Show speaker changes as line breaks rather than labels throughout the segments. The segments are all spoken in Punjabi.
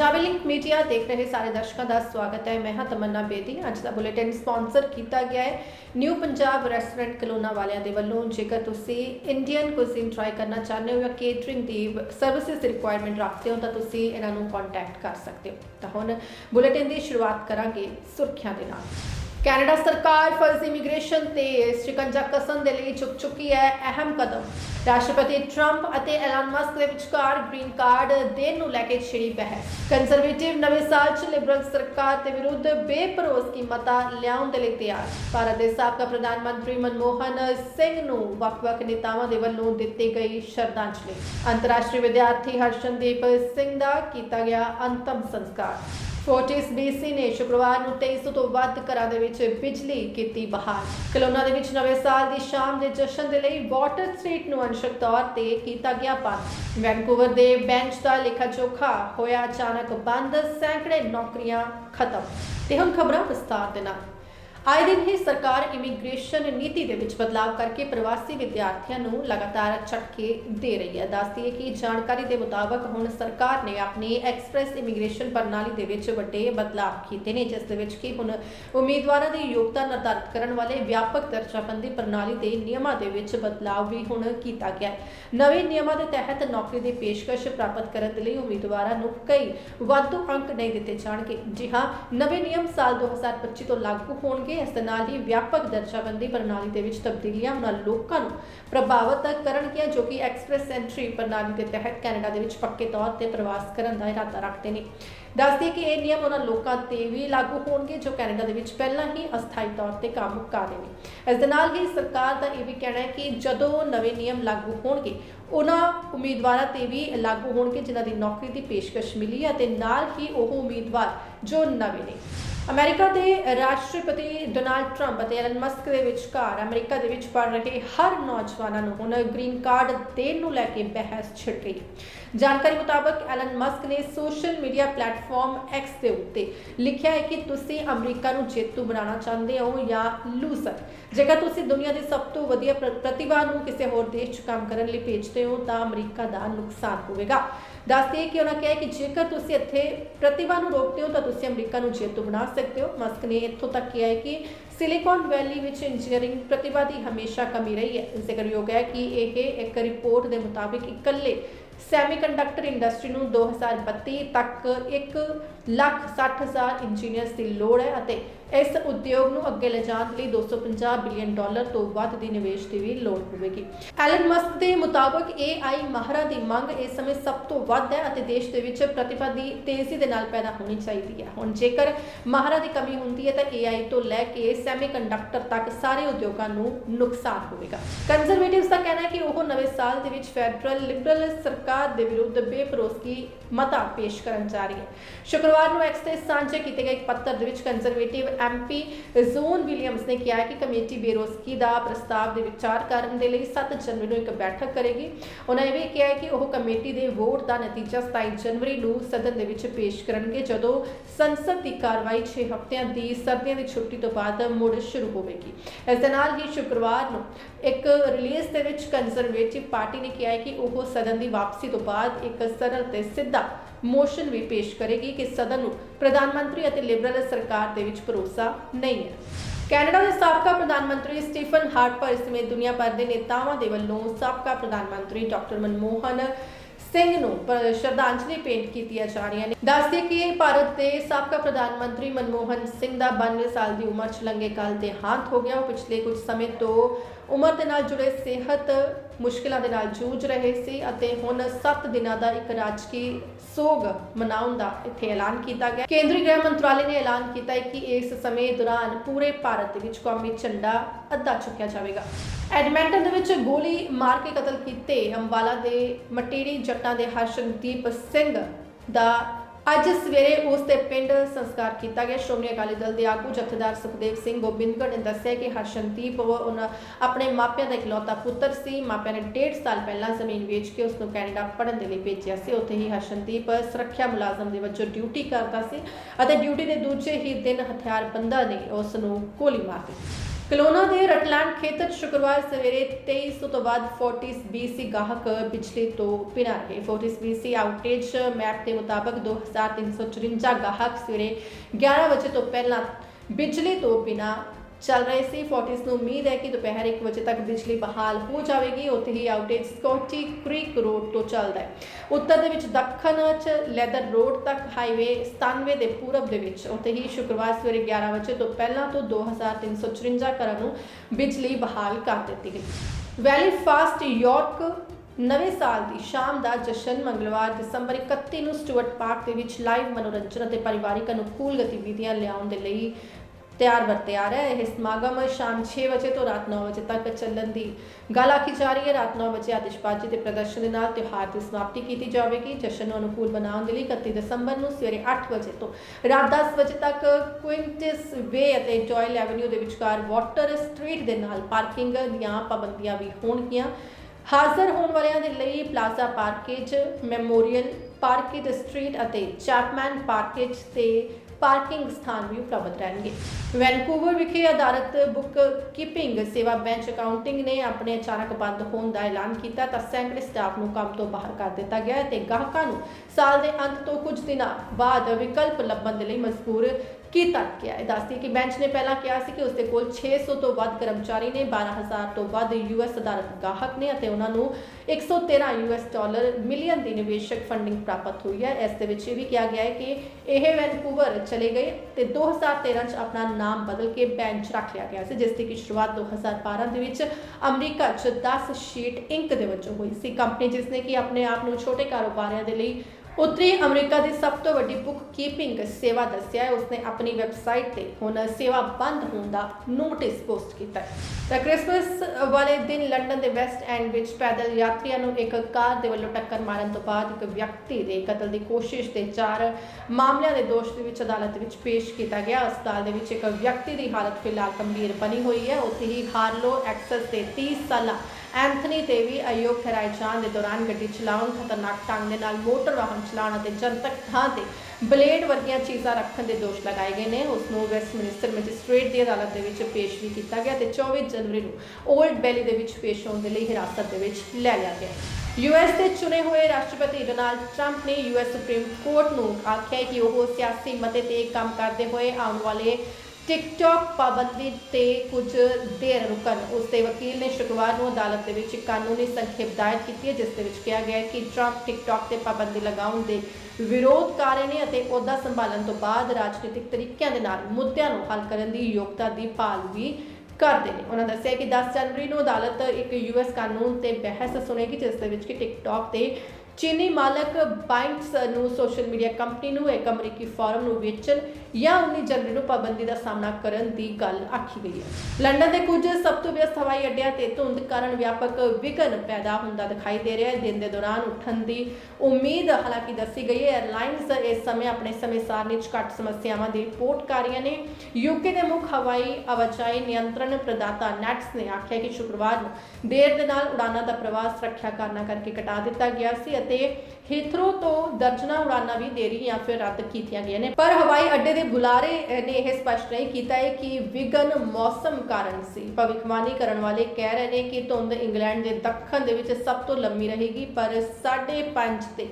ਪੰਜਾਬੀ ਲਿੰਕ ਮੀਡੀਆ ਦੇਖ ਰਹੇ ਸਾਰੇ ਦਰਸ਼ਕਾਂ ਦਾ ਸਵਾਗਤ ਹੈ। ਮੈਂ ਹਾਂ ਤਮੰਨਾ ਬੇਦੀ। ਅੱਜ ਦਾ ਬੁਲੇਟਿਨ ਸਪਾਂਸਰ ਕੀਤਾ ਗਿਆ ਹੈ। ਨਿਊ ਪੰਜਾਬ ਰੈਸਟੋਰੈਂਟ ਕਲੋਨਾ ਵਾਲਿਆਂ ਦੇ ਵੱਲੋਂ ਜੇਕਰ ਤੁਸੀਂ ਇੰਡੀਅਨ ਕੁਜ਼ੀਨ ਟਰਾਈ ਕਰਨਾ ਚਾਹੁੰਦੇ ਹੋ ਜਾਂ ਕੇਟਰਿੰਗ ਦੀ ਸਰਵਿਸਿਜ਼ ਰਿਕੁਆਇਰਮੈਂਟ ਰੱਖਦੇ ਹੋ, ਤਾਂ ਤੁਸੀਂ ਇਹਨਾਂ ਨੂੰ ਕੰਟੈਕਟ ਕਰ ਸਕਦੇ ਹੋ। ਤਾਂ ਹੁਣ ਬੁਲੇਟਿਨ ਦੀ ਸ਼ੁਰੂਆਤ ਕਰਾਂਗੇ ਸੁਰਖੀਆਂ ਦੇ ਨਾਲ। ਕੈਨੇਡਾ ਸਰਕਾਰ ਫਰਜ਼ੀ ਇਮੀਗ੍ਰੇਸ਼ਨ ਤੇ ਸ਼ਿਕੰਜਾ ਕਸਣ ਦੇ ਲਈ ਚੁੱਕ ਚੁੱਕੀ ਹੈ ਅਹਿਮ ਕਦਮ। ਰਾਸ਼ਟਰਪਤੀ ਟਰੰਪ ਅਤੇ ਐਲਨ ਮਸਕ ਦੇ ਵਿਚਕਾਰ ਗ੍ਰੀਨ ਕਾਰਡ ਦੇਣ ਨੂੰ ਲੈ ਕੇ ਛਿੜੀ ਬਹਿਸ। ਕੰਜ਼ਰਵੇਟਿਵ ਨਵੇਂ ਸਾਲ 'ਚ ਲਿਬਰਲ ਸਰਕਾਰ ਦੇ ਵਿਰੁੱਧ ਬੇਭਰੋਸ ਕੀਮਤਾਂ ਲਿਆਉਣ ਦੇ ਲਈ ਤਿਆਰ। ਭਾਰਤ ਦੇ ਸਾਬਕਾ ਪ੍ਰਧਾਨ ਮੰਤਰੀ ਮਨਮੋਹਨ ਸਿੰਘ ਨੂੰ ਵੱਖ-ਵੱਖ ਨੇਤਾਵਾਂ ਦੇ ਵੱਲੋਂ ਦਿੱਤੀ ਗਈ ਸ਼ਰਧਾਂਜਲੀ। ਅੰਤਰਰਾਸ਼ਟਰੀ ਵਿਦਿਆਰਥੀ ਹਰਸ਼ਨਦੀਪ ਸਿੰਘ ਦਾ ਕੀਤਾ ਗਿਆ ਅੰਤਮ ਸੰਸਕਾਰ। ਫੋਰਟਿਸ BC ਨੇ ਸ਼ੁੱਕਰਵਾਰ ਨੂੰ 2300 ਤੋਂ ਵੱਧ ਘਰਾਂ ਦੇ ਵਿੱਚ ਬਿਜਲੀ ਕੀਤੀ ਬਹਾਲ। ਕਲੋਨਾ ਦੇ ਵਿੱਚ ਨਵੇਂ ਸਾਲ ਦੀ ਸ਼ਾਮ ਦੇ ਜਸ਼ਨ ਦੇ ਲਈ ਵਾਟਰ ਸਟਰੀਟ ਨੂੰ ਅੰਸ਼ਕ ਤੌਰ ਤੇ ਕੀਤਾ ਗਿਆ ਬੰਦ। ਵੈਨਕੂਵਰ ਦੇ ਬੈਂਚ ਦਾ ਲੇਖਾ ਜੋਖਾ ਹੋਇਆ ਅਚਾਨਕ ਬੰਦ, ਸੈਂਕੜੇ ਨੌਕਰੀਆਂ ਖਤਮ। ਤੇ ਹੁਣ ਖਬਰਾਂ ਵਿਸਤਾਰ ਦੇ ਨਾਲ। ਆਏ ਦਿਨ ਹੀ ਸਰਕਾਰ ਇਮੀਗ੍ਰੇਸ਼ਨ ਨੀਤੀ ਦੇ ਵਿੱਚ ਬਦਲਾਅ ਕਰਕੇ ਪ੍ਰਵਾਸੀ ਵਿਦਿਆਰਥੀਆਂ ਨੂੰ ਲਗਾਤਾਰ ਝਟਕੇ ਦੇ ਰਹੀ ਹੈ। ਦੱਸਦੀ ਹੈ ਕਿ ਜਾਣਕਾਰੀ ਦੇ ਮੁਤਾਬਕ ਹੁਣ ਸਰਕਾਰ ਨੇ ਆਪਣੀ ਐਕਸਪ੍ਰੈਸ ਇਮੀਗ੍ਰੇਸ਼ਨ ਪ੍ਰਣਾਲੀ ਦੇ ਵਿੱਚ ਵੱਡੇ ਬਦਲਾਅ ਕੀਤੇ ਨੇ, ਜਿਸ ਦੇ ਵਿੱਚ ਕਿ ਹੁਣ ਉਮੀਦਵਾਰਾਂ ਦੀ ਯੋਗਤਾ ਨਿਰਧਾਰਿਤ ਕਰਨ ਵਾਲੇ ਵਿਆਪਕ ਦਰਜਾਬੰਦੀ ਪ੍ਰਣਾਲੀ ਦੇ ਨਿਯਮਾਂ ਦੇ ਵਿੱਚ ਬਦਲਾਅ ਵੀ ਹੁਣ ਕੀਤਾ ਗਿਆ ਹੈ। ਨਵੇਂ ਨਿਯਮਾਂ ਦੇ ਤਹਿਤ ਨੌਕਰੀ ਦੀ ਪੇਸ਼ਕਸ਼ ਪ੍ਰਾਪਤ ਕਰਨ ਦੇ ਲਈ ਉਮੀਦਵਾਰਾਂ ਨੂੰ ਕਈ ਵਾਧੂ ਅੰਕ ਨਹੀਂ ਦਿੱਤੇ ਜਾਣਗੇ। ਜੀ ਹਾਂ, ਨਵੇਂ ਨਿਯਮ ਸਾਲ 2025 ਤੋਂ ਲਾਗੂ ਹੋਣਗੇ। ਇਸ ਦੇ ਨਾਲ ਹੀ ਵਿਆਪਕ ਦਰਜਾਬੰਦੀ ਪ੍ਰਣਾਲੀ ਦੇ ਵਿੱਚ ਤਬਦੀਲੀਆਂ ਉਹਨਾਂ ਲੋਕਾਂ ਨੂੰ ਪ੍ਰਭਾਵਿਤ ਕਰਨਗੀਆਂ, ਜੋ ਕਿ ਐਕਸਪ੍ਰੈਸ ਐਂਟਰੀ ਪ੍ਰਣਾਲੀ ਦੇ ਤਹਿਤ ਕੈਨੇਡਾ ਦੇ ਵਿੱਚ ਪੱਕੇ ਤੌਰ ਤੇ ਪ੍ਰਵਾਸ ਕਰਨ ਦਾ ਇਰਾਦਾ ਰੱਖਦੇ ਨੇ। ਦੱਸਦੀ ਕਿ ਇਹ ਨਿਯਮ ਉਹਨਾਂ ਲੋਕਾਂ ਤੇ ਵੀ ਲਾਗੂ ਹੋਣਗੇ, ਜੋ ਕੈਨੇਡਾ ਦੇ ਵਿੱਚ ਪਹਿਲਾਂ ਹੀ ਅਸਥਾਈ ਤੌਰ ਤੇ ਕੰਮ ਕਰ ਰਹੇ ਨੇ। ਇਸ ਦੇ ਨਾਲ ਹੀ ਸਰਕਾਰ ਦਾ ਇਹ ਵੀ ਕਹਿਣਾ ਹੈ ਕਿ ਜਦੋਂ ਨਵੇਂ ਨਿਯਮ ਲਾਗੂ ਹੋਣਗੇ, ਉਹਨਾਂ ਉਮੀਦਵਾਰਾਂ ਤੇ ਵੀ ਲਾਗੂ ਹੋਣਗੇ, ਜਿਨ੍ਹਾਂ ਦੀ ਨੌਕਰੀ ਦੀ ਪੇਸ਼ਕਸ਼ ਮਿਲੀ ਹੈ ਤੇ ਨਾਲ ਹੀ ਉਹ ਉਮੀਦਵਾਰ ਜੋ ਨਵੇਂ ਨੇ। ਅਮਰੀਕਾ ਦੇ ਰਾਸ਼ਟਰਪਤੀ ਡੋਨਾਲਡ ਟਰੰਪ ਅਤੇ ਐਲਨ ਮਸਕ ਦੇ ਵਿਚਕਾਰ ਅਮਰੀਕਾ ਦੇ ਵਿੱਚ ਪੜ ਰਹੇ ਹਰ ਨੌਜਵਾਨਾਂ ਨੂੰ ਹੁਣ ਗ੍ਰੀਨ ਕਾਰਡ ਦੇਣ ਨੂੰ ਲੈ ਕੇ ਬਹਿਸ ਛਿੜ ਗਈ। ਜਾਣਕਾਰੀ ਮੁਤਾਬਕ ਐਲਨ ਮਸਕ ਨੇ ਸੋਸ਼ਲ ਮੀਡੀਆ ਪਲੇਟਫਾਰਮ ਐਕਸ ਦੇ ਉੱਤੇ ਲਿਖਿਆ ਹੈ ਕਿ ਤੁਸੀਂ ਅਮਰੀਕਾ ਨੂੰ ਜੇਤੂ ਬਣਾਉਣਾ ਚਾਹੁੰਦੇ ਹੋ ਜਾਂ ਲੂਸਰ ਜੇਕਰ ਤੁਸੀਂ ਦੁਨੀਆ ਦੀ ਸਭ ਤੋਂ ਵਧੀਆ ਪ੍ਰ- ਪ੍ਰਤਿਭਾ ਨੂੰ ਕਿਸੇ ਹੋਰ ਦੇਸ਼ 'ਚ ਕੰਮ ਕਰਨ ਲਈ ਭੇਜਦੇ ਹੋ ਤਾਂ ਅਮਰੀਕਾ ਦਾ ਨੁਕਸਾਨ ਹੋਵੇਗਾ। ਦੱਸਦੇ ਕਿ ਉਹਨਾਂ ਕਿਹਾ ਕਿ ਜੇਕਰ ਤੁਸੀਂ ਇੱਥੇ ਪ੍ਰਤਿਭਾ ਨੂੰ ਰੋਕਦੇ ਹੋ ਤਾਂ ਤੁਸੀਂ ਅਮਰੀਕਾ ਨੂੰ ਜੇਤੂ ਬਣਾ ਸਕਦੇ ਹੋ। ਮਸਕ ਨੇ ਇੱਥੋਂ ਤੱਕ ਕਿਹਾ ਹੈ ਕਿ ਸਿਲੀਕਾਨ ਵੈਲੀ ਵਿੱਚ ਇੰਜੀਨੀਅਰਿੰਗ ਪ੍ਰਤਿਭਾ ਦੀ ਹਮੇਸ਼ਾ ਕਮੀ ਰਹੀ ਹੈ। ਜ਼ਿਕਰਯੋਗ ਹੈ ਕਿ ਇਹ ਇੱਕ ਰਿਪੋਰਟ ਦੇ ਮੁਤਾਬਿਕ ਇਕੱਲੇ ਸੈਮੀਕੰਡਕਟਰ ਇੰਡਸਟਰੀ ਨੂੰ 2032 ਤੱਕ ਇੱਕ ਲੱਖ 60 ਹਜ਼ਾਰ ਇੰਜੀਨੀਅਰਸ ਦੀ ਲੋੜ ਹੈ ਅਤੇ ਇਸ ਉਦਯੋਗ ਨੂੰ ਅੱਗੇ ਲਿਜਾਣ ਲਈ 250 ਬਿਲੀਅਨ ਡਾਲਰ ਤੋਂ ਵੱਧ ਦੀ ਨਿਵੇਸ਼ ਦੀ ਵੀ ਲੋੜ ਹੋਵੇਗੀ। ਐਲਨ ਮਸਕ ਦੇ ਮੁਤਾਬਕ AI ਮਾਹਰਾਂ ਦੀ ਮੰਗ ਇਸ ਸਮੇਂ ਸਭ ਤੋਂ ਵੱਧ ਹੈ ਅਤੇ ਦੇਸ਼ ਦੇ ਵਿੱਚ ਪ੍ਰਤਿਭਾ ਦੀ ਤੇਜ਼ੀ ਦੇ ਨਾਲ ਪੈਦਾ ਹੋਣੀ ਚਾਹੀਦੀ ਹੈ। ਹੁਣ ਜੇਕਰ ਮਾਹਰਾਂ ਦੀ ਕਮੀ ਹੁੰਦੀ ਹੈ ਤਾਂ AI ਤੋਂ ਲੈ ਕੇ ਸੈਮੀਕੰਡਕਟਰ ਤੱਕ ਸਾਰੇ ਉਦਯੋਗਾਂ ਨੂੰ ਨੁਕਸਾਨ ਹੋਵੇਗਾ। ਕੰਜ਼ਰਵੇਟਿਵਸ ਦਾ ਕਹਿਣਾ ਹੈ ਕਿ ਉਹ ਨਵੇਂ ਸਾਲ ਦੇ ਵਿੱਚ ਫੈਡਰਲ ਲਿਬਰਲ ਸਰਕਾਰ ਦੇ ਵਿਰੁੱਧ ਬੇਭਰੋਸਗੀ ਮਤਾ ਪੇਸ਼ ਕਰਨ ਜਾ ਰਹੀ ਹੈ ਸ਼ੁੱਕਰਵਾਰ ਨੂੰ ਐਕਸ ਤੇ ਸਾਂਝੇ ਕੀਤੇ ਗਏ ਇੱਕ ਪੱਤਰ ਦੇ ਵਿੱਚ ਕੰਜ਼ਰਵੇਟਿਵ ਐਮਪੀ ਜ਼ੋਨ ਵਿਲੀਅਮਸ ਨੇ ਕਿਹਾ ਕਿ ਕਮੇਟੀ ਬੇਰੋਜ਼ਗੀ ਦਾ ਪ੍ਰਸਤਾਵ ਦੇ ਵਿਚਾਰ ਕਰਨ ਦੇ ਲਈ 7 ਜਨਵਰੀ ਨੂੰ ਇੱਕ ਬੈਠਕ ਕਰੇਗੀ। ਉਹਨਾਂ ਇਹ ਵੀ ਕਿਹਾ ਕਿ ਉਹ ਕਮੇਟੀ ਦੇ ਵੋਟ ਦਾ ਨਤੀਜਾ 27 ਜਨਵਰੀ ਨੂੰ ਸਦਨ ਦੇ ਵਿੱਚ ਪੇਸ਼ ਕਰਨਗੇ, ਜਦੋਂ ਸੰਸਦ ਦੀ ਕਾਰਵਾਈ 6 ਹਫ਼ਤਿਆਂ ਦੀ ਸਰਦੀਆਂ ਦੀ ਛੁੱਟੀ ਤੋਂ ਬਾਅਦ ਮੁੜ ਸ਼ੁਰੂ ਹੋਵੇਗੀ। ਇਸ ਦੇ ਨਾਲ ਹੀ ਸ਼ੁੱਕਰਵਾਰ ਨੂੰ ਇੱਕ ਰਿਲੀਜ਼ ਦੇ ਵਿੱਚ ਕੰਜ਼ਰਵੇਟਿਵ ਪਾਰਟੀ ਨੇ ਕਿਹਾ ਕਿ ਉਹ ਸਦਨ ਦੀ ਵਾਪਸੀ ਤੋਂ ਬਾਅਦ ਇੱਕ ਸਰਲ ਤੇ ਸਿੱਧਾ ਮੋਸ਼ਨ ਵੀ ਪੇਸ਼ ਕਰੇਗੀ ਕਿ ਸਦਨ ਨੂੰ ਪ੍ਰਧਾਨ ਮੰਤਰੀ ਅਤੇ ਲਿਬਰਲ ਸਰਕਾਰ ਦੇ ਵਿੱਚ ਭਰੋਸਾ ਨਹੀਂ ਹੈ। ਕੈਨੇਡਾ ਦੇ ਸਾਬਕਾ ਪ੍ਰਧਾਨ ਮੰਤਰੀ ਸਟੀਫਨ ਹਾਰਪਰ ਸਮੇਤ ਦੁਨੀਆ ਭਰ ਦੇ ਨੇਤਾਵਾਂ ਦੇ ਵੱਲੋਂ ਸਾਬਕਾ ਪ੍ਰਧਾਨ ਮੰਤਰੀ ਡਾਕਟਰ ਮਨਮੋਹਨ ਸਿੰਘ ਨੂੰ ਸ਼ਰਧਾਂਜਲੀ ਭੇਂਟ ਕੀਤੀਆਂ ਜਾ ਰਹੀਆਂ ਨੇ। ਦੱਸਦੇ ਕਿ ਭਾਰਤ ਦੇ ਸਾਬਕਾ ਪ੍ਰਧਾਨ ਮੰਤਰੀ ਮਨਮੋਹਨ ਸਿੰਘ ਦਾ 92 ਸਾਲ ਦੀ ਉਮਰ 'ਚ ਲੰਗੇ ਕੱਲ ਦੇਹਾਂਤ ਹੋ ਗਿਆ। ਉਹ ਪਿਛਲੇ ਕੁਝ ਸਮੇਂ ਤੋਂ ਉਮਰ ਦੇ ਨਾਲ ਜੁੜੇ ਸਿਹਤ ਮੁਸ਼ਕਲਾਂ ਦੇ ਨਾਲ ਜੂਝ ਰਹੇ ਸੀ ਅਤੇ ਹੁਣ 7 ਦਿਨਾਂ ਦਾ ਇੱਕ ਰਾਜਕੀ ਸੋਗ ਮਨਾਉਣ ਦਾ ਇੱਥੇ ਐਲਾਨ ਕੀਤਾ ਗਿਆ। ਕੇਂਦਰੀ ਗ੍ਰਹਿ ਮੰਤਰਾਲੇ ਨੇ ਐਲਾਨ ਕੀਤਾ ਹੈ ਕਿ ਇਸ ਸਮੇਂ ਦੌਰਾਨ ਪੂਰੇ ਭਾਰਤ ਵਿੱਚ ਕੌਮੀ ਝੰਡਾ ਅੱਧਾ ਚੁੱਕਿਆ ਜਾਵੇਗਾ। ਐਡਮਿੰਟਨ ਦੇ ਵਿੱਚ ਗੋਲੀ ਮਾਰ ਕੇ ਕਤਲ ਕੀਤੇ ਅੰਬਾਲਾ ਦੇ ਮਟੇਰੀ ਜੱਟਾਂ ਦੇ ਹਰਸ਼ਦੀਪ ਸਿੰਘ ਦਾ ਅੱਜ ਸਵੇਰੇ ਉਸ ਦੇ ਪਿੰਡ ਸੰਸਕਾਰ ਕੀਤਾ ਗਿਆ। ਸ਼੍ਰੋਮਣੀ ਅਕਾਲੀ ਦਲ ਦੇ ਆਗੂ ਜਥੇਦਾਰ ਸੁਖਦੇਵ ਸਿੰਘ ਗੋਬਿੰਦਗੜ੍ਹ ਨੇ ਦੱਸਿਆ ਕਿ ਹਰਸ਼ਨਦੀਪ ਉਹ ਉਹਨਾਂ ਆਪਣੇ ਮਾਪਿਆਂ ਦਾ ਇਕਲੌਤਾ ਪੁੱਤਰ ਸੀ। ਮਾਪਿਆਂ ਨੇ 1.5 ਸਾਲ ਪਹਿਲਾਂ ਜ਼ਮੀਨ ਵੇਚ ਕੇ ਉਸ ਨੂੰ ਕੈਨੇਡਾ ਪੜ੍ਹਨ ਦੇ ਲਈ ਭੇਜਿਆ ਸੀ। ਉੱਥੇ ਹੀ ਹਰਸ਼ਨਦੀਪ ਸੁਰੱਖਿਆ ਮੁਲਾਜ਼ਮ ਦੇ ਵਜੋਂ ਡਿਊਟੀ ਕਰਦਾ ਸੀ ਅਤੇ ਡਿਊਟੀ ਦੇ ਦੂਜੇ ਹੀ ਦਿਨ ਹਥਿਆਰਬੰਦਾਂ ਨੇ ਉਸ ਨੂੰ ਗੋਲੀ ਮਾਰ ਦਿੱਤੀ। ਕਲੋਨਾ ਦੇ ਰਟਲੈਂਡ ਖੇਤਰ 'ਚ ਸ਼ੁੱਕਰਵਾਰ ਸਵੇਰੇ 2300 ਤੋਂ ਵੱਧ ਫੋਰਟਿਸ BC ਗਾਹਕ ਬਿਜਲੀ ਤੋਂ ਬਿਨਾਂ ਰਹੇ। ਫੋਰਟਿਸ BC ਆਊਟੇਜ ਮੈਪ ਦੇ ਮੁਤਾਬਕ 2354 ਗਾਹਕ ਸਵੇਰੇ 11 ਵਜੇ ਤੋਂ ਪਹਿਲਾਂ ਬਿਜਲੀ ਤੋਂ ਬਿਨਾਂ ਚੱਲ ਰਹੇ ਸੀ ਫੋਰਟਿਸ ਨੂੰ ਉਮੀਦ ਹੈ ਕਿ ਦੁਪਹਿਰ 1 ਵਜੇ ਤੱਕ ਬਿਜਲੀ ਬਹਾਲ ਹੋ ਜਾਵੇਗੀ। ਉੱਥੇ ਹੀ ਆਊਟੇਜ ਸਕੌਟੀ ਕ੍ਰੀਕ ਰੋਡ ਤੋਂ ਚੱਲਦਾ ਹੈ। ਉੱਤਰ ਦੇ ਵਿੱਚ ਦੱਖਣ 'ਚ ਲੈਦਰ ਰੋਡ ਤੱਕ ਹਾਈਵੇ 97 ਦੇ ਪੂਰਬ ਦੇ ਵਿੱਚ। ਉੱਥੇ ਹੀ ਸ਼ੁੱਕਰਵਾਰ ਸਵੇਰੇ 11 ਵਜੇ ਤੋਂ ਪਹਿਲਾਂ ਤੋਂ 2354 ਘਰਾਂ ਨੂੰ ਬਿਜਲੀ ਬਹਾਲ ਕਰ ਦਿੱਤੀ ਗਈ। ਵੈਲੀ ਫਾਸਟ ਯਾਰਕ ਨਵੇਂ ਸਾਲ ਦੀ ਸ਼ਾਮ ਦਾ ਜਸ਼ਨ ਮੰਗਲਵਾਰ, ਦਸੰਬਰ 31 ਨੂੰ ਸਟੂਅਰਟ ਪਾਰਕ ਦੇ ਵਿੱਚ ਲਾਈਵ ਮਨੋਰੰਜਨ ਅਤੇ ਪਰਿਵਾਰਿਕ ਅਨੁਕੂਲ ਗਤੀਵਿਧੀਆਂ ਲਿਆਉਣ ਦੇ ਲਈ ਤਿਆਰ ਬਰ ਤਿਆਰ ਹੈ। ਇਹ ਸਮਾਗਮ ਸ਼ਾਮ 6 ਵਜੇ ਤੋਂ ਰਾਤ 9 ਵਜੇ ਤੱਕ ਚੱਲਣ ਦੀ ਗੱਲ ਆਖੀ ਜਾ ਰਹੀ ਹੈ। ਰਾਤ 9 ਵਜੇ ਆਤਿਸ਼ਬਾਜ਼ੀ ਦੇ ਪ੍ਰਦਰਸ਼ਨ ਦੇ ਨਾਲ ਤਿਉਹਾਰ ਦੀ ਸਮਾਪਤੀ ਕੀਤੀ ਜਾਵੇਗੀ। ਜਸ਼ਨ ਨੂੰ ਅਨੁਕੂਲ ਬਣਾਉਣ ਦੇ ਲਈ 31 ਦਸੰਬਰ ਨੂੰ ਸਵੇਰੇ 8 ਵਜੇ ਤੋਂ ਰਾਤ 10 ਵਜੇ ਤੱਕ ਕੁਇੰਟਸ ਵੇ ਅਤੇ ਜੋਇਲ ਐਵਨਿਊ ਦੇ ਵਿਚਕਾਰ ਵਾਟਰ ਸਟਰੀਟ ਦੇ ਨਾਲ ਪਾਰਕਿੰਗ ਦੀਆਂ ਪਾਬੰਦੀਆਂ ਵੀ ਹੋਣਗੀਆਂ। ਹਾਜ਼ਰ ਹੋਣ ਵਾਲਿਆਂ ਦੇ ਲਈ plaza parkade memorial parkade street ਅਤੇ ਚੈਪਮੈਨ ਪਾਰਕੇਜ ਤੇ ਪਾਰਕਿੰਗ ਸਥਾਨ ਵੀ ਉਪਲਬਧ ਰਹਿਣਗੇ। ਵੈਨਕੂਵਰ ਵਿਖੇ ਆਧਾਰਿਤ ਬੁੱਕ ਕੀਪਿੰਗ ਸੇਵਾ ਬੈਂਚ ਅਕਾਊਂਟਿੰਗ ਨੇ ਆਪਣੇ ਅਚਾਨਕ ਬੰਦ ਹੋਣ ਦਾ ਐਲਾਨ ਕੀਤਾ ਤਾਂ ਸੈਂਕੜੇ ਸਟਾਫ ਨੂੰ ਕੰਮ ਤੋਂ ਬਾਹਰ ਕਰ ਦਿੱਤਾ ਗਿਆ ਹੈ ਤੇ ਗਾਹਕਾਂ ਨੂੰ ਸਾਲ ਦੇ ਅੰਤ ਤੋਂ ਕੁਝ ਦਿਨਾਂ ਬਾਅਦ ਵਿਕਲਪ ਲੱਭਣ ਦੇ ਲਈ ਮਜਬੂਰ ਕੀਤਾ ਗਿਆ ਹੈ? ਦੱਸਦੀ ਕਿ ਬੈਂਚ ਨੇ ਪਹਿਲਾਂ ਕਿਹਾ ਸੀ ਕਿ ਉਸ ਦੇ ਕੋਲ 600 ਤੋਂ ਵੱਧ ਕਰਮਚਾਰੀ ਨੇ 12000 ਤੋਂ ਵੱਧ ਯੂਐਸ ਆਧਾਰਿਤ ਗਾਹਕ ਨੇ ਅਤੇ ਉਹਨਾਂ ਨੂੰ 113 ਯੂਐਸ ਡਾਲਰ ਮਿਲੀਅਨ ਦੀ ਨਿਵੇਸ਼ਕ ਫੰਡਿੰਗ ਪ੍ਰਾਪਤ ਹੋਈ ਹੈ। ਇਸ ਦੇ ਵਿੱਚ ਇਹ ਵੀ ਕਿਹਾ ਗਿਆ ਹੈ ਕਿ ਇਹ ਵੈਨਕੂਵਰ ਚਲੇ ਗਏ ਤੇ 2013 ਚ ਆਪਣਾ ਨਾਮ ਬਦਲ ਕੇ ਬੈਂਚ ਰੱਖ ਲਿਆ ਗਿਆ ਸੀ, ਜਿਸ ਦੀ ਕਿ ਸ਼ੁਰੂਆਤ 2012 ਦੇ ਵਿੱਚ ਅਮਰੀਕਾ 'ਚ 10 ਸ਼ੀਟ ਇੰਕ ਦੇ ਵਜੋਂ ਹੋਈ ਸੀ। ਕੰਪਨੀ ਜਿਸ ਨੇ ਕਿ ਆਪਣੇ ਆਪ ਨੂੰ ਛੋਟੇ ਕਾਰੋਬਾਰੀਆਂ ਦੇ ਲਈ ਉੱਤਰੀ ਅਮਰੀਕਾ ਦੀ ਸਭ ਤੋਂ ਵੱਡੀ ਬੁੱਕ ਕੀਪਿੰਗ ਸੇਵਾ ਦੱਸਿਆ ਹੈ। ਉਸਨੇ ਆਪਣੀ ਵੈਬਸਾਈਟ ਤੇ ਹੁਣ ਸੇਵਾ ਬੰਦ ਹੋਣ ਦਾ ਨੋਟਿਸ ਪੋਸਟ ਕੀਤਾ ਹੈ। ਤਾਂ ਕ੍ਰਿਸਮਸ ਵਾਲੇ ਦਿਨ ਲੰਡਨ ਦੇ ਵੈਸਟ ਐਂਡ ਵਿੱਚ ਪੈਦਲ ਯਾਤਰੀਆਂ ਨੂੰ ਇੱਕ ਕਾਰ ਦੇ ਵੱਲੋਂ ਟੱਕਰ ਮਾਰਨ ਤੋਂ ਬਾਅਦ ਇੱਕ ਵਿਅਕਤੀ ਦੇ ਕਤਲ ਦੀ ਕੋਸ਼ਿਸ਼ ਤੇ ਚਾਰ ਮਾਮਲਿਆਂ ਦੇ ਦੋਸ਼ ਦੇ ਵਿੱਚ ਅਦਾਲਤ ਵਿੱਚ ਪੇਸ਼ ਕੀਤਾ ਗਿਆ। ਹਸਪਤਾਲ ਦੇ ਵਿੱਚ ਇੱਕ ਵਿਅਕਤੀ ਦੀ ਹਾਲਤ ਫਿਲਹਾਲ ਗੰਭੀਰ ਬਣੀ ਹੋਈ ਹੈ। ਉੱਥੇ ਹੀ ਹਾਰਲੋ ਐਕਸਸ ਦੇ 30 ਸਾਲਾ ਐਂਥਨੀ ਤੇ ਵੀ ਅਯੋਗ ਠਹਿਰਾਏ ਜਾਣ ਦੇ ਦੌਰਾਨ ਗੱਡੀ ਚਲਾਉਣ, ਖਤਰਨਾਕ ਢੰਗ ਦੇ ਨਾਲ ਮੋਟਰ ਵਾਹਨ ਚਲਾਉਣ ਅਤੇ ਜਨਤਕ ਥਾਂ ਤੇ ਬਲੇਡ ਵਰਗੀਆਂ ਚੀਜ਼ਾਂ ਰੱਖਣ ਦੇ ਦੋਸ਼ ਲਗਾਏ ਗਏ ਨੇ। ਉਸ ਨੂੰ ਵੈਸਟਮਿਨਿਸਟਰ ਮੈਜਿਸਟ੍ਰੇਟ ਦੀ ਅਦਾਲਤ ਦੇ ਵਿੱਚ ਪੇਸ਼ ਵੀ ਕੀਤਾ ਗਿਆ ਤੇ 24 ਜਨਵਰੀ ਨੂੰ 올ਡ ਬੈਲੀ ਦੇ ਵਿੱਚ ਪੇਸ਼ ਹੋਣ ਦੇ ਲਈ ਹਿਰਾਸਤ ਦੇ ਵਿੱਚ ਲੈ ਲਿਆ ਗਿਆ। ਯੂਐਸ ਦੇ ਚੁਣੇ ਹੋਏ ਰਾਸ਼ਟਰਪਤੀ ਡੋਨਾਲਡ ਟਰੰਪ ਨੇ ਯੂਐਸ ਸੁਪਰੀਮ ਕੋਰਟ ਨੂੰ ਆਖਿਆ ਕਿ ਉਹ ਸਿਆਸੀ ਮਤੇ ਤੇ ਕੰਮ ਕਰਦੇ ਹੋਏ ਆਉਣ ਵਾਲੇ ਟਿਕਟੌਕ ਪਾਬੰਦੀ ਤੇ ਕੁਝ ਦੇਰ ਰੁਕਣ। ਉਸ ਦੇ ਵਕੀਲ ਨੇ ਸ਼ੁੱਕਰਵਾਰ ਨੂੰ ਅਦਾਲਤ ਦੇ ਵਿੱਚ ਇੱਕ ਕਾਨੂੰਨੀ ਸੰਖੇਪ ਦਾਇਰ ਕੀਤੀ ਹੈ, ਜਿਸ ਦੇ ਵਿੱਚ ਕਿਹਾ ਗਿਆ ਹੈ ਕਿ ਟਰੰਪ ਟਿਕਟੌਕ ਤੇ ਪਾਬੰਦੀ ਲਗਾਉਣ ਦੇ ਵਿਰੋਧ ਕਰ ਰਹੇ ਨੇ ਅਤੇ ਅਹੁਦਾ ਸੰਭਾਲਣ ਤੋਂ ਬਾਅਦ ਰਾਜਨੀਤਿਕ ਤਰੀਕਿਆਂ ਦੇ ਨਾਲ ਮੁੱਦਿਆਂ ਨੂੰ ਹੱਲ ਕਰਨ ਦੀ ਯੋਗਤਾ ਦੀ ਭਾਲ ਵੀ ਕਰਦੇ ਨੇ। ਉਹਨਾਂ ਦੱਸਿਆ ਕਿ 10 ਜਨਵਰੀ ਨੂੰ ਅਦਾਲਤ ਇੱਕ ਯੂਐਸ ਕਾਨੂੰਨ ਤੇ ਬਹਿਸ ਸੁਣੇਗੀ, ਜਿਸ ਦੇ ਵਿੱਚ ਕਿ ਟਿਕਟੌਕ ਤੇ ਚੀਨੀ ਮਾਲਕ ਬਾਈਟਸ ਨੂੰ ਸੋਸ਼ਲ ਮੀਡੀਆ ਕੰਪਨੀ ਨੂੰ ਇੱਕ ਅਮਰੀਕੀ ਫਾਰਮ ਨੂੰ ਵੇਚਣ ਜਾਂ 19 ਜਨਵਰੀ ਨੂੰ ਪਾਬੰਦੀ ਦਾ ਸਾਹਮਣਾ ਕਰਨ ਦੀ ਗੱਲ ਆਖੀ ਗਈ ਹੈ। ਲੰਡਨ ਦੇ ਕੁਝ ਸਭ ਤੋਂ ਵਿਅਸਤ ਹਵਾਈ ਅੱਡਿਆਂ ਤੇ ਧੁੰਦ ਕਾਰਨ ਵਿਆਪਕ ਵਿਘਨ ਪੈਦਾ ਹੁੰਦਾ ਦਿਖਾਈ ਦੇ ਰਿਹਾ ਹੈ। ਦਿਨ ਦੇ ਦੌਰਾਨ ਉੱਠਣ ਦੀ ਉਮੀਦ ਹਾਲਾਂਕਿ ਦੱਸੀ ਗਈ ਹੈ 에ਅਰਲਾਈਨਸ ਇਸ ਸਮੇਂ ਆਪਣੇ ਸਮੇਂ ਸਾਰਣੀ 'ਚ ਘੱਟ ਸਮੱਸਿਆਵਾਂ ਦੀ ਰਿਪੋਰਟ ਕਰ ਰਹੀਆਂ ਨੇ ਯੂਕੇ ਦੇ ਮੁੱਖ ਹਵਾਈ ਆਵਾਜਾਈ ਨਿਯੰਤਰਣ ਪ੍ਰਦਾਤਾ ਨੈਟਸ ਨੇ ਆਖਿਆ ਕਿ ਸ਼ੁੱਕਰਵਾਰ ਨੂੰ ਦੇਰ ਦੇ ਨਾਲ ਉਡਾਨਾਂ ਦਾ ਪ੍ਰਵਾਹ ਸੁਰੱਖਿਆ ਕਾਰਨਾਂ ਕਰਕੇ ਘਟਾ ਦਿੱਤਾ ਗਿਆ ਸੀ। ਅਤੇ ਹੀਥਰੋ ਤੋਂ ਦਰਜਨਾ ਉਡਾਨਾਂ ਵੀ ਦੇਰੀ ਜਾਂ ਫਿਰ ਰੱਦ ਕੀਤੀਆਂ ਗਈਆਂ ਨੇ। ਪਰ ਹਵਾਈ ਅੱਡੇ ਦੇ ਬੁਲਾਰੇ ਨੇ ਇਹ ਸਪਸ਼ਟ ਨਹੀਂ ਕੀਤਾ ਹੈ ਕਿ ਵਿਗਨ ਮੌਸਮ ਕਾਰਨ ਸੀ। ਭਵਿੱਖਬਾਣੀ ਕਰਨ ਵਾਲੇ ਕਹਿ ਰਹੇ ਨੇ ਕਿ ਧੁੰਦ ਇੰਗਲੈਂਡ ਦੇ ਦੱਖਣ ਦੇ ਵਿੱਚ ਸਭ ਤੋਂ ਲੰਮੀ ਰਹੇਗੀ, ਪਰ 5:30 ਤੇ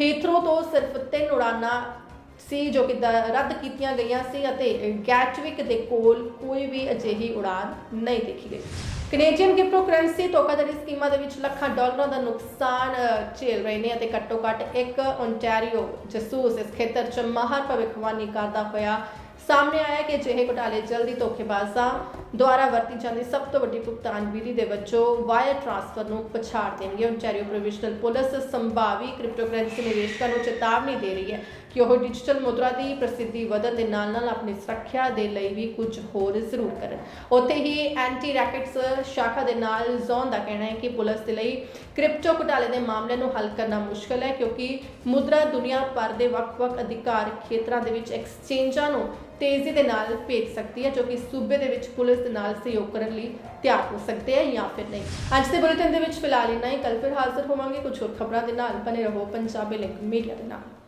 ਹੀਥਰੋ ਤੋਂ ਸਿਰਫ ਤਿੰਨ ਉਡਾਨਾਂ ਸੀ ਜੋ ਕਿ ਰੱਦ ਕੀਤੀਆਂ ਗਈਆਂ ਸੀ ਅਤੇ ਗੈਟਵਿਕ ਦੇ ਕੋਲ ਕੋਈ ਵੀ ਅਜਿਹੀ ਉਡਾਨ ਨਹੀਂ ਦੇਖੀ ਗਈ। ਕੈਨੇਡੀਅਨ ਕ੍ਰਿਪਟੋਕਰੰਸੀ ਧੋਖਾਧੜੀ ਸਕੀਮਾਂ ਦੇ ਵਿੱਚ ਲੱਖਾਂ ਡਾਲਰਾਂ ਦਾ ਨੁਕਸਾਨ ਝੇਲ ਰਹੇ ਨੇ ਅਤੇ ਘੱਟੋ ਘੱਟ ਇੱਕ ਓਨਟਾਰੀਓ ਜਸੂਸ ਇਸ ਖੇਤਰ 'ਚ ਮਾਹਰ ਭਵਿੱਖਬਾਣੀ ਕਰਦਾ ਹੋਇਆ ਸਾਹਮਣੇ ਆਇਆ ਕਿ ਅਜਿਹੇ ਘੁਟਾਲੇ ਜਲਦੀ ਧੋਖੇਬਾਜ਼ਾਂ ਦੁਆਰਾ ਵਰਤੀ ਜਾਂਦੀ ਸਭ ਤੋਂ ਵੱਡੀ ਭੁਗਤਾਨ ਵਿਧੀ ਦੇ ਵਜੋਂ ਵਾਇਰ ਟ੍ਰਾਂਸਫਰ ਨੂੰ ਪਛਾੜ ਦੇਣਗੇ। ਓਨਟਾਰੀਓ ਪ੍ਰੋਵਿਸ਼ਨਲ ਪੁਲਿਸ ਸੰਭਾਵੀ ਕ੍ਰਿਪਟੋਕਰੰਸੀ ਨਿਵੇਸ਼ਕਾਂ ਨੂੰ ਚੇਤਾਵਨੀ ਦੇ ਰਹੀ ਹੈ। ਕਿ ਉਹ ਡਿਜੀਟਲ ਮੁਦਰਾ ਦੀ ਪ੍ਰਸਿੱਧੀ ਵਧਣ ਦੇ ਨਾਲ-ਨਾਲ ਆਪਣੀ ਸੁਰੱਖਿਆ ਦੇ ਲਈ ਵੀ ਕੁਝ ਹੋਰ ਜ਼ਰੂਰ ਕਰਨ। ਉੱਥੇ ਹੀ ਐਂਟੀ ਰੈਕਟਸ ਸ਼ਾਖਾ ਦੇ ਨਾਲ ਜ਼ੋਨ ਦਾ ਕਹਿਣਾ ਹੈ ਕਿ ਪੁਲਿਸ ਦੇ ਲਈ ਕ੍ਰਿਪਟੋ ਘੁਟਾਲੇ ਦੇ ਮਾਮਲੇ ਨੂੰ ਹੱਲ ਕਰਨਾ ਮੁਸ਼ਕਲ ਹੈ ਕਿਉਂਕਿ ਮੁਦਰਾ ਦੁਨੀਆ ਭਰ ਦੇ ਵੱਖ-ਵੱਖ ਅਧਿਕਾਰ ਖੇਤਰਾਂ ਦੇ ਵਿੱਚ ਐਕਸਚੇਂਜਾਂ ਨੂੰ ਤੇਜ਼ੀ ਦੇ ਨਾਲ ਭੇਜ ਸਕਦੀ ਹੈ, ਜੋ ਕਿ ਸੂਬੇ ਦੇ ਵਿੱਚ ਪੁਲਿਸ ਦੇ ਨਾਲ ਸਹਿਯੋਗ ਕਰਨ ਲਈ ਤਿਆਰ ਹੋ ਸਕਦੇ ਹੈ ਜਾਂ ਫਿਰ ਨਹੀਂ। ਅੱਜ ਦੇ ਬੁਲੇਟਿਨ ਦੇ ਵਿੱਚ ਫਿਲਹਾਲ ਇੰਨਾ ਹੀ। ਕੱਲ ਫਿਰ ਹਾਜ਼ਰ ਹੋਵਾਂਗੇ। ਕੁਝ ਹੋਰ ਖਬਰਾਂ ਦੇ ਨਾਲ ਬਨੇ ਰਹੋ ਪੰਜਾਬੀ ਲਿੰਕ ਮੀਡੀਆ ਦੇ ਨਾਲ।